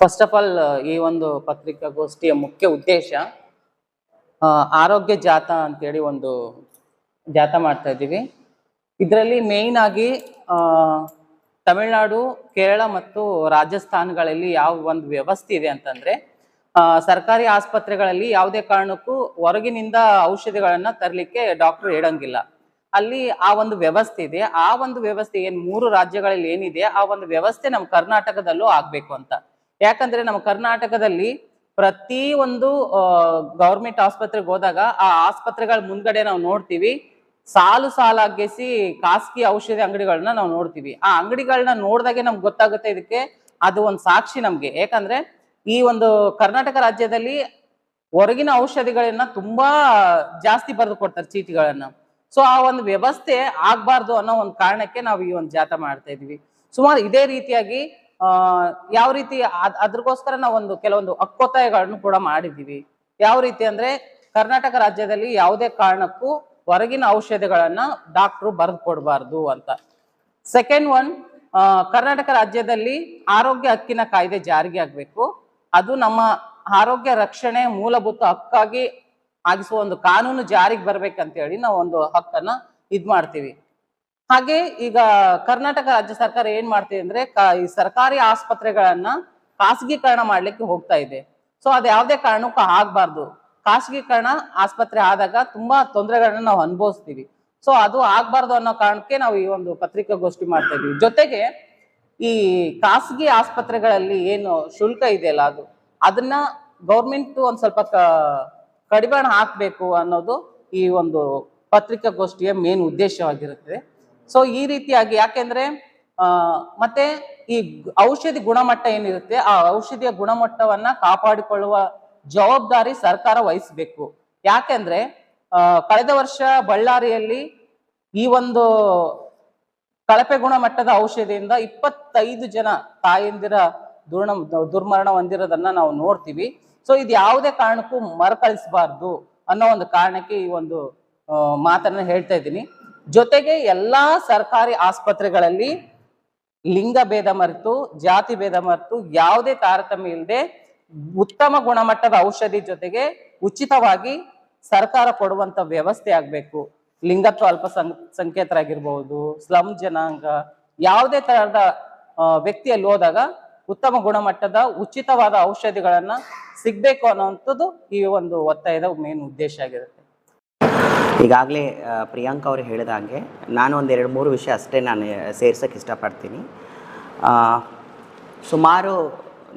First of all ಈ ಒಂದು ಪತ್ರಿಕಾಗೋಷ್ಠಿಯ ಮುಖ್ಯ ಉದ್ದೇಶ ಆರೋಗ್ಯ ಜಾಥಾ ಅಂತೇಳಿ ಒಂದು ಜಾಥಾ ಮಾಡ್ತಾ ಇದ್ದೀವಿ. ಇದರಲ್ಲಿ ಮೇಯ್ನ್ ಆಗಿ ತಮಿಳ್ನಾಡು, ಕೇರಳ ಮತ್ತು ರಾಜಸ್ಥಾನಗಳಲ್ಲಿ ಯಾವ ಒಂದು ವ್ಯವಸ್ಥೆ ಇದೆ ಅಂತಂದ್ರೆ ಸರ್ಕಾರಿ ಆಸ್ಪತ್ರೆಗಳಲ್ಲಿ ಯಾವುದೇ ಕಾರಣಕ್ಕೂ ಹೊರಗಿನಿಂದ ಔಷಧಿಗಳನ್ನ ತರಲಿಕ್ಕೆ ಡಾಕ್ಟರ್ ಹೇಳಂಗಿಲ್ಲ. ಅಲ್ಲಿ ಆ ಒಂದು ವ್ಯವಸ್ಥೆ ಇದೆ. ಆ ಒಂದು ವ್ಯವಸ್ಥೆ ಏನ್ ಮೂರು ರಾಜ್ಯಗಳಲ್ಲಿ ಏನಿದೆ, ಆ ಒಂದು ವ್ಯವಸ್ಥೆ ನಮ್ಮ ಕರ್ನಾಟಕದಲ್ಲೂ ಆಗ್ಬೇಕು ಅಂತ. ಯಾಕಂದ್ರೆ ನಮ್ಮ ಕರ್ನಾಟಕದಲ್ಲಿ ಪ್ರತಿ ಒಂದು ಗೌರ್ಮೆಂಟ್ ಆಸ್ಪತ್ರೆಗೆ ಹೋದಾಗ ಆ ಆಸ್ಪತ್ರೆಗಳ ಮುಂದ್ಗಡೆ ನಾವು ನೋಡ್ತೀವಿ. ಸಾಲು ಸಾಲಾಗಿಸಿ ಖಾಸಗಿ ಔಷಧಿ ಅಂಗಡಿಗಳನ್ನ ನಾವು ನೋಡ್ತೀವಿ. ಆ ಅಂಗಡಿಗಳನ್ನ ನೋಡಿದಾಗೆ ನಮ್ಗೆ ಗೊತ್ತಾಗುತ್ತೆ ಇದಕ್ಕೆ ಅದು ಒಂದು ಸಾಕ್ಷಿ ನಮ್ಗೆ. ಯಾಕಂದ್ರೆ ಈ ಒಂದು ಕರ್ನಾಟಕ ರಾಜ್ಯದಲ್ಲಿ ಹೊರಗಿನ ಔಷಧಿಗಳನ್ನ ತುಂಬಾ ಜಾಸ್ತಿ ಬರೆದು ಕೊಡ್ತಾರೆ ಚೀಟಿಗಳನ್ನ. ಸೊ ಆ ಒಂದು ವ್ಯವಸ್ಥೆ ಆಗ್ಬಾರ್ದು ಅನ್ನೋ ಒಂದು ಕಾರಣಕ್ಕೆ ನಾವು ಈ ಒಂದು ಜಾಥಾ ಮಾಡ್ತಾ ಇದೀವಿ ಸುಮಾರು ಇದೇ ರೀತಿಯಾಗಿ, ಆ, ಯಾವ ರೀತಿ ಅದ್- ಅದ್ರಗೋಸ್ಕರ ನಾವು ಒಂದು ಕೆಲವೊಂದು ಅಕ್ಕೊತ್ತಾಯಗಳನ್ನು ಕೂಡ ಮಾಡಿದ್ದೀವಿ. ಯಾವ ರೀತಿ ಅಂದ್ರೆ, ಕರ್ನಾಟಕ ರಾಜ್ಯದಲ್ಲಿ ಯಾವುದೇ ಕಾರಣಕ್ಕೂ ಹೊರಗಿನ ಔಷಧಿಗಳನ್ನ ಡಾಕ್ಟ್ರು ಬರೆದು ಕೊಡಬಾರ್ದು ಅಂತ. ಸೆಕೆಂಡ್ ಒನ್ ಕರ್ನಾಟಕ ರಾಜ್ಯದಲ್ಲಿ ಆರೋಗ್ಯ ಹಕ್ಕಿನ ಕಾಯ್ದೆ ಜಾರಿಗೆ ಆಗ್ಬೇಕು. ಅದು ನಮ್ಮ ಆರೋಗ್ಯ ರಕ್ಷಣೆ ಮೂಲಭೂತ ಹಕ್ಕಾಗಿ ಆಗಿಸುವ ಒಂದು ಕಾನೂನು ಜಾರಿಗೆ ಬರ್ಬೇಕಂತ ಹೇಳಿ ನಾವು ಒಂದು ಹಕ್ಕನ್ನ ಇದ್ ಮಾಡ್ತೀವಿ. ಹಾಗೆ ಈಗ ಕರ್ನಾಟಕ ರಾಜ್ಯ ಸರ್ಕಾರ ಏನ್ ಮಾಡ್ತಿದೆ ಅಂದ್ರೆ ಈ ಸರ್ಕಾರಿ ಆಸ್ಪತ್ರೆಗಳನ್ನ ಖಾಸಗೀಕರಣ ಮಾಡ್ಲಿಕ್ಕೆ ಹೋಗ್ತಾ ಇದೆ. ಸೊ ಅದ್ ಯಾವ್ದೇ ಕಾರಣಕ್ಕೂ ಆಗ್ಬಾರ್ದು. ಖಾಸಗೀಕರಣ ಆಸ್ಪತ್ರೆ ಆದಾಗ ತುಂಬಾ ತೊಂದರೆಗಳನ್ನ ನಾವು ಅನುಭವಿಸ್ತೀವಿ. ಸೊ ಅದು ಆಗ್ಬಾರ್ದು ಅನ್ನೋ ಕಾರಣಕ್ಕೆ ನಾವು ಈ ಒಂದು ಪತ್ರಿಕಾಗೋಷ್ಠಿ ಮಾಡ್ತಾ ಇದೀವಿ. ಜೊತೆಗೆ ಈ ಖಾಸಗಿ ಆಸ್ಪತ್ರೆಗಳಲ್ಲಿ ಏನು ಶುಲ್ಕ ಇದೆಯಲ್ಲ ಅದು, ಅದನ್ನ ಗೌರ್ಮೆಂಟ್ ಒಂದ್ ಸ್ವಲ್ಪ ಕಡಿವಾಣ ಹಾಕಬೇಕು ಅನ್ನೋದು ಈ ಒಂದು ಪತ್ರಿಕಾಗೋಷ್ಠಿಯ ಮೇನ್ ಉದ್ದೇಶವಾಗಿರುತ್ತದೆ. ಸೊ ಈ ರೀತಿಯಾಗಿ ಯಾಕೆಂದ್ರೆ ಮತ್ತೆ ಈ ಔಷಧಿ ಗುಣಮಟ್ಟ ಏನಿರುತ್ತೆ, ಆ ಔಷಧಿಯ ಗುಣಮಟ್ಟವನ್ನ ಕಾಪಾಡಿಕೊಳ್ಳುವ ಜವಾಬ್ದಾರಿ ಸರ್ಕಾರ ವಹಿಸಬೇಕು. ಯಾಕೆಂದ್ರೆ ಕಳೆದ ವರ್ಷ ಬಳ್ಳಾರಿಯಲ್ಲಿ ಈ ಒಂದು ಕಳಪೆ ಗುಣಮಟ್ಟದ ಔಷಧಿಯಿಂದ ಇಪ್ಪತ್ತೈದು ಜನ ತಾಯಂದಿರ ದುರ್ಣ, ದುರ್ಮರಣ ಹೊಂದಿರೋದನ್ನ ನಾವು ನೋಡ್ತೀವಿ. ಸೊ ಇದು ಯಾವುದೇ ಕಾರಣಕ್ಕೂ ಮರುಕಳಿಸಬಾರ್ದು ಅನ್ನೋ ಒಂದು ಕಾರಣಕ್ಕೆ ಈ ಒಂದು ಮಾತನ್ನ ಹೇಳ್ತಾ ಇದ್ದೀನಿ. ಜೊತೆಗೆ ಎಲ್ಲಾ ಸರ್ಕಾರಿ ಆಸ್ಪತ್ರೆಗಳಲ್ಲಿ ಲಿಂಗ ಭೇದ ಮರೆತು, ಜಾತಿ ಭೇದ ಮರೆತು, ಯಾವುದೇ ತಾರತಮ್ಯ ಇಲ್ಲದೆ ಉತ್ತಮ ಗುಣಮಟ್ಟದ ಔಷಧಿ ಜೊತೆಗೆ ಉಚಿತವಾಗಿ ಸರ್ಕಾರ ಕೊಡುವಂತ ವ್ಯವಸ್ಥೆ ಆಗ್ಬೇಕು. ಲಿಂಗತ್ವ ಅಲ್ಪ ಸಂಖ್ಯಾತರಾಗಿರ್ಬಹುದು ಸ್ಲಮ್ ಜನಾಂಗ, ಯಾವುದೇ ತರಹದ ವ್ಯಕ್ತಿಯಲ್ಲಿ ಹೋದಾಗ ಉತ್ತಮ ಗುಣಮಟ್ಟದ ಉಚಿತವಾದ ಔಷಧಿಗಳನ್ನ ಸಿಗ್ಬೇಕು ಅನ್ನುವಂಥದ್ದು ಈ ಒಂದು ಒತ್ತಾಯದ ಮೇನ್ ಉದ್ದೇಶ ಆಗಿರುತ್ತೆ. ಈಗಾಗಲೇ ಪ್ರಿಯಾಂಕ ಅವರು ಹೇಳಿದ ಹಾಗೆ ನಾನು ಒಂದು ಎರಡು ಮೂರು ವಿಷಯ ಅಷ್ಟೇ ನಾನು ಸೇರ್ಸೋಕ್ಕೆ ಇಷ್ಟಪಡ್ತೀನಿ. ಸುಮಾರು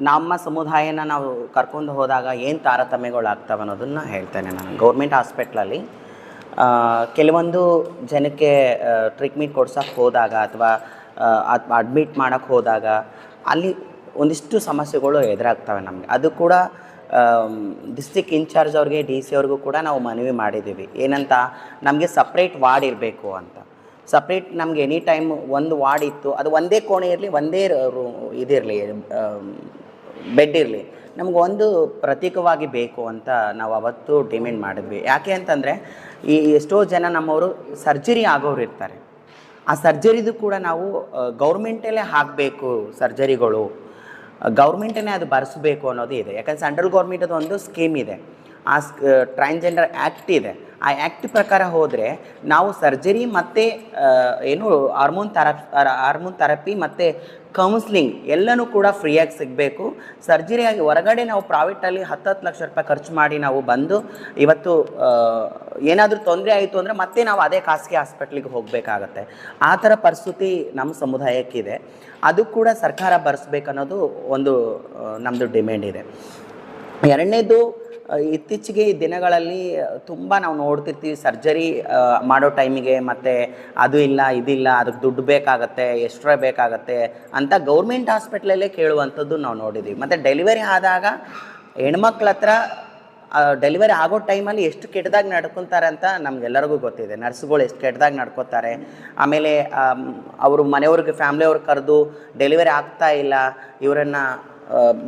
ನಮ್ಮ ಸಮುದಾಯನ ನಾವು ಕರ್ಕೊಂಡು ಹೋದಾಗ ಏನು ತಾರತಮ್ಯಗಳಾಗ್ತವೆ ಅನ್ನೋದನ್ನು ಹೇಳ್ತೇನೆ ನಾನು. ಗೌರ್ಮೆಂಟ್ ಹಾಸ್ಪಿಟ್ಲಲ್ಲಿ ಕೆಲವೊಂದು ಜನಕ್ಕೆ ಟ್ರೀಟ್ಮೆಂಟ್ ಕೊಡ್ಸೋಕ್ಕೆ ಹೋದಾಗ ಅಥವಾ ಅಡ್ಮಿಟ್ ಮಾಡೋಕ್ಕೆ ಹೋದಾಗ ಅಲ್ಲಿ ಒಂದಿಷ್ಟು ಸಮಸ್ಯೆಗಳು ಎದುರಾಗ್ತವೆ ನಮಗೆ. ಅದು ಕೂಡ ಡಿಸ್ಟಿಕ್ ಇನ್ಚಾರ್ಜ್ ಅವ್ರಿಗೆ ಡಿ ಸಿ ಅವ್ರಿಗೂ ಕೂಡ ನಾವು ಮನವಿ ಮಾಡಿದ್ದೀವಿ. ಏನಂತ, ನಮಗೆ ಸಪ್ರೇಟ್ ವಾರ್ಡ್ ಇರಬೇಕು ಅಂತ. ಸಪ್ರೇಟ್ ನಮಗೆ ಎನಿ ಟೈಮ್ ಒಂದು ವಾರ್ಡ್ ಇತ್ತು, ಅದು ಒಂದೇ ಕೋಣೆ ಇರಲಿ, ಒಂದೇ ಇದಿರಲಿ ಬೆಡ್ ಇರಲಿ. ನಮ್ಗೆ ಒಂದು ಪ್ರತೀಕವಾಗಿ ಬೇಕು ಅಂತ ನಾವು ಅವತ್ತು ಡಿಮ್ಯಾಂಡ್ ಮಾಡಿದ್ವಿ. ಯಾಕೆ ಅಂತಂದರೆ, ಈ ಎಷ್ಟೋ ಜನ ನಮ್ಮವರು ಸರ್ಜರಿ ಆಗೋರು ಇರ್ತಾರೆ. ಆ ಸರ್ಜರಿದು ಕೂಡ ನಾವು ಗೌರ್ಮೆಂಟಲ್ಲೇ ಹಾಕಬೇಕು ಸರ್ಜರಿಗಳು ಗೌರ್ಮೆಂಟನ್ನೇ ಅದು ಬರೆಸಬೇಕು ಅನ್ನೋದು ಇದೆ. ಯಾಕಂದ್ರೆ ಸೆಂಟ್ರಲ್ ಗೌರ್ಮೆಂಟದು ಒಂದು ಸ್ಕೀಮ್ ಇದೆ. ಆ ಟ್ರಾನ್ಸ್ಜೆಂಡರ್ ಆ್ಯಕ್ಟ್ ಇದೆ. ಆ ಆ್ಯಕ್ಟ್ ಪ್ರಕಾರ ಹೋದರೆ ನಾವು ಸರ್ಜರಿ ಮತ್ತು ಏನು ಹಾರ್ಮೋನ್ ಥೆರಪ್ ಹಾರ್ಮೋನ್ ಥೆರಪಿ ಮತ್ತು ಕೌನ್ಸ್ಲಿಂಗ್ ಎಲ್ಲನೂ ಕೂಡ ಫ್ರೀಯಾಗಿ ಸಿಗಬೇಕು. ಸರ್ಜರಿಯಾಗಿ ಹೊರಗಡೆ ನಾವು ಪ್ರೈವೇಟಲ್ಲಿ ಹತ್ತು ಹತ್ತು ಲಕ್ಷ ರೂಪಾಯಿ ಖರ್ಚು ಮಾಡಿ ನಾವು ಬಂದು ಇವತ್ತು ಏನಾದರೂ ತೊಂದರೆ ಆಯಿತು ಅಂದರೆ ಮತ್ತೆ ನಾವು ಅದೇ ಖಾಸಗಿ ಹಾಸ್ಪಿಟ್ಲಿಗೆ ಹೋಗಬೇಕಾಗತ್ತೆ. ಆ ಥರ ಪರಿಸ್ಥಿತಿ ನಮ್ಮ ಸಮುದಾಯಕ್ಕಿದೆ ಅದು ಕೂಡ ಸರ್ಕಾರ ಅನ್ನೋದು ಒಂದು ನಮ್ಮದು ಡಿಮ್ಯಾಂಡ್ ಇದೆ. ಎರಡನೇದು ಇತ್ತೀಚೆಗೆ ಈ ದಿನಗಳಲ್ಲಿ ತುಂಬ ನಾವು ನೋಡ್ತಿರ್ತೀವಿ ಸರ್ಜರಿ ಮಾಡೋ ಟೈಮಿಗೆ ಮತ್ತು ಅದು ಇಲ್ಲ ಇದಿಲ್ಲ ಅದಕ್ಕೆ ದುಡ್ಡು ಬೇಕಾಗತ್ತೆ ಎಕ್ಸ್ಟ್ರಾ ಬೇಕಾಗತ್ತೆ ಅಂತ ಗೌರ್ಮೆಂಟ್ ಹಾಸ್ಪಿಟ್ಲಲ್ಲೇ ಕೇಳುವಂಥದ್ದು ನಾವು ನೋಡಿದ್ದೀವಿ ಮತ್ತು ಡೆಲಿವರಿ ಆದಾಗ ಹೆಣ್ಮಕ್ಳ ಹತ್ರ ಡೆಲಿವರಿ ಆಗೋ ಟೈಮಲ್ಲಿ ಎಷ್ಟು ಕೆಟ್ಟದಾಗಿ ನಡ್ಕೊತಾರೆ ಅಂತ ನಮಗೆಲ್ಲರಿಗೂ ಗೊತ್ತಿದೆ. ನರ್ಸ್ಗಳು ಎಷ್ಟು ಕೆಟ್ಟದಾಗಿ ನಡ್ಕೋತಾರೆ. ಆಮೇಲೆ ಅವರು ಮನೆಯವ್ರಿಗೆ ಫ್ಯಾಮ್ಲಿಯವ್ರಿಗೆ ಕರೆದು ಡೆಲಿವರಿ ಆಗ್ತಾ ಇಲ್ಲ, ಇವರನ್ನು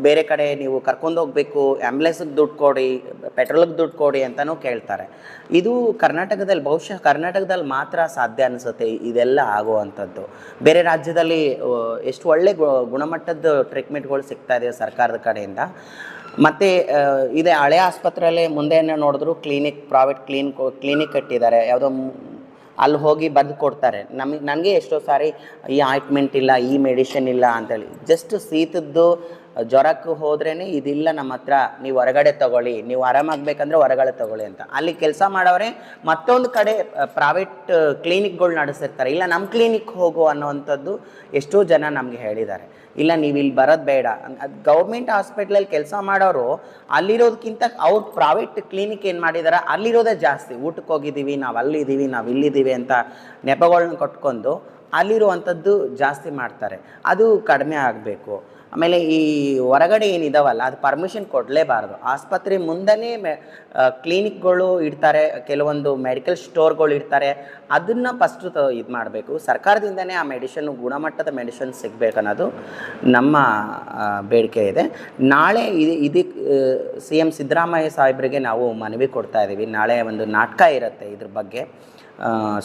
ಬೇರೆ ಕಡೆ ನೀವು ಕರ್ಕೊಂಡು ಹೋಗಬೇಕು ಆ್ಯಂಬುಲೆನ್ಸಿಗೆ ದುಡ್ಡು ಕೊಡಿ ಪೆಟ್ರೋಲಿಗೆ ದುಡ್ಡು ಕೊಡಿ ಅಂತಲೂ ಕೇಳ್ತಾರೆ. ಇದು ಕರ್ನಾಟಕದಲ್ಲಿ, ಬಹುಶಃ ಕರ್ನಾಟಕದಲ್ಲಿ ಮಾತ್ರ ಸಾಧ್ಯ ಅನಿಸುತ್ತೆ ಇದೆಲ್ಲ ಆಗುವಂಥದ್ದು. ಬೇರೆ ರಾಜ್ಯದಲ್ಲಿ ಎಷ್ಟು ಒಳ್ಳೆ ಗುಣಮಟ್ಟದ ಟ್ರೀಟ್ಮೆಂಟ್ಗಳು ಸಿಗ್ತಾ ಇದೆ ಸರ್ಕಾರದ ಕಡೆಯಿಂದ. ಮತ್ತು ಇದೇ ಹಳೆ ಆಸ್ಪತ್ರೆಯಲ್ಲಿ ಮುಂದೆ ನೋಡಿದ್ರು ಕ್ಲಿನಿಕ್ ಪ್ರೈವೇಟ್ ಕ್ಲೀನ್ ಕ್ಲಿನಿಕ್ ಕಟ್ಟಿದ್ದಾರೆ. ಯಾವುದೋ ಅಲ್ಲಿ ಹೋಗಿ ಬರೆದು ಕೊಡ್ತಾರೆ. ನಮಗೆ, ನನಗೆ ಎಷ್ಟೋ ಸಾರಿ, ಈ ಆಯಿಂಟ್ಮೆಂಟ್ ಇಲ್ಲ, ಈ ಮೆಡಿಷನ್ ಇಲ್ಲ ಅಂತೇಳಿ. ಜಸ್ಟ್ ಶೀತದ್ದು ಜ್ವರಕ್ಕೆ ಹೋದ್ರೇ ಇದಿಲ್ಲ ನಮ್ಮ ಹತ್ರ ನೀವು ಹೊರಗಡೆ ತಗೊಳ್ಳಿ. ನೀವು ಆರಾಮಾಗಬೇಕಂದ್ರೆ ಹೊರಗಡೆ ತಗೊಳ್ಳಿ ಅಂತ. ಅಲ್ಲಿ ಕೆಲಸ ಮಾಡೋರೆ ಮತ್ತೊಂದು ಕಡೆ ಪ್ರೈವೇಟ್ ಕ್ಲಿನಿಕ್ಗಳು ನಡೆಸಿರ್ತಾರೆ. ಇಲ್ಲ ನಮ್ಮ ಕ್ಲಿನಿಕ್ ಹೋಗು ಅನ್ನೋವಂಥದ್ದು ಎಷ್ಟೋ ಜನ ನಮಗೆ ಹೇಳಿದ್ದಾರೆ. ಇಲ್ಲ ನೀವು ಇಲ್ಲಿ ಬರೋದು ಬೇಡ. ಅದು ಗೌರ್ಮೆಂಟ್ ಹಾಸ್ಪಿಟ್ಲಲ್ಲಿ ಕೆಲಸ ಮಾಡೋರು ಅಲ್ಲಿರೋದಕ್ಕಿಂತ ಅವ್ರು ಪ್ರೈವೇಟ್ ಕ್ಲಿನಿಕ್ ಏನು ಮಾಡಿದಾರೆ, ಅಲ್ಲಿರೋದೇ ಜಾಸ್ತಿ. ಊಟಕ್ಕೆ ಹೋಗಿದ್ದೀವಿ ನಾವು ಅಲ್ಲಿದ್ದೀವಿ, ನಾವು ಇಲ್ಲಿದ್ದೀವಿ ಅಂತ ನೆಪಗಳನ್ನ ಕೊಟ್ಕೊಂಡು ಅಲ್ಲಿರುವಂಥದ್ದು ಜಾಸ್ತಿ ಮಾಡ್ತಾರೆ. ಅದು ಕಡಿಮೆ ಆಗಬೇಕು. ಆಮೇಲೆ ಈ ಹೊರಗಡೆ ಏನಿದಾವಲ್ಲ, ಅದು ಪರ್ಮಿಷನ್ ಕೊಡಲೇಬಾರ್ದು. ಆಸ್ಪತ್ರೆ ಮುಂದೆನೇ ಮೆ ಕ್ಲಿನಿಕ್ಗಳು ಇಡ್ತಾರೆ, ಕೆಲವೊಂದು ಮೆಡಿಕಲ್ ಸ್ಟೋರ್ಗಳು ಇಡ್ತಾರೆ. ಅದನ್ನು ಫಸ್ಟು ಇದು ಮಾಡಬೇಕು. ಸರ್ಕಾರದಿಂದನೇ ಆ ಮೆಡಿಷನ್ ಗುಣಮಟ್ಟದ ಮೆಡಿಷನ್ ಸಿಗಬೇಕನ್ನೋದು ನಮ್ಮ ಬೇಡಿಕೆ ಇದೆ. ನಾಳೆ ಇದು ಇದಕ್ಕೆ ಸಿ ಎಂ ಸಿದ್ದರಾಮಯ್ಯ ಸಾಹೇಬರಿಗೆ ನಾವು ಮನವಿ ಕೊಡ್ತಾ ಇದ್ದೀವಿ ನಾಳೆ ಒಂದು ನಾಟಕ ಇರುತ್ತೆ ಇದ್ರ ಬಗ್ಗೆ.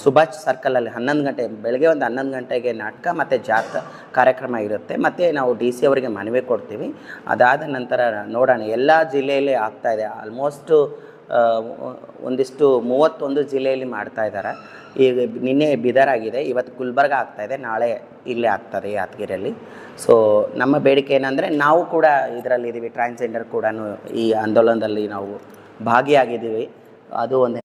ಸುಭಾಷ್ ಸರ್ಕಲಲ್ಲಿ ಹನ್ನೊಂದು ಗಂಟೆ, ಬೆಳಗ್ಗೆ ಒಂದು ಹನ್ನೊಂದು ಗಂಟೆಗೆ ನಾಟಕ ಮತ್ತು ಜಾತ ಕಾರ್ಯಕ್ರಮ ಇರುತ್ತೆ. ಮತ್ತು ನಾವು ಡಿ ಸಿ ಅವರಿಗೆ ಮನವಿ ಕೊಡ್ತೀವಿ. ಅದಾದ ನಂತರ ನೋಡೋಣ. ಎಲ್ಲ ಜಿಲ್ಲೆಯಲ್ಲಿ ಇದೆ. ಆಲ್ಮೋಸ್ಟು ಒಂದಿಷ್ಟು ಮೂವತ್ತೊಂದು ಜಿಲ್ಲೆಯಲ್ಲಿ ಮಾಡ್ತಾ ಇದ್ದಾರೆ. ಈಗ ನಿನ್ನೆ ಬಿದರಾಗಿದೆ ಇವತ್ತು ಗುಲ್ಬರ್ಗ ಆಗ್ತಾ ಇದೆ. ನಾಳೆ ಇಲ್ಲೇ ಆಗ್ತದೆ ಯಾದಗಿರಿಯಲ್ಲಿ. ಸೊ ನಮ್ಮ ಬೇಡಿಕೆ ಏನಂದರೆ ನಾವು ಕೂಡ ಇದರಲ್ಲಿ ಇದ್ದೀವಿ ಟ್ರಾನ್ಸ್ಜೆಂಡರ್ ಕೂಡ ಈ ಆಂದೋಲನದಲ್ಲಿ ನಾವು ಭಾಗಿಯಾಗಿದ್ದೀವಿ. ಅದು ಒಂದು.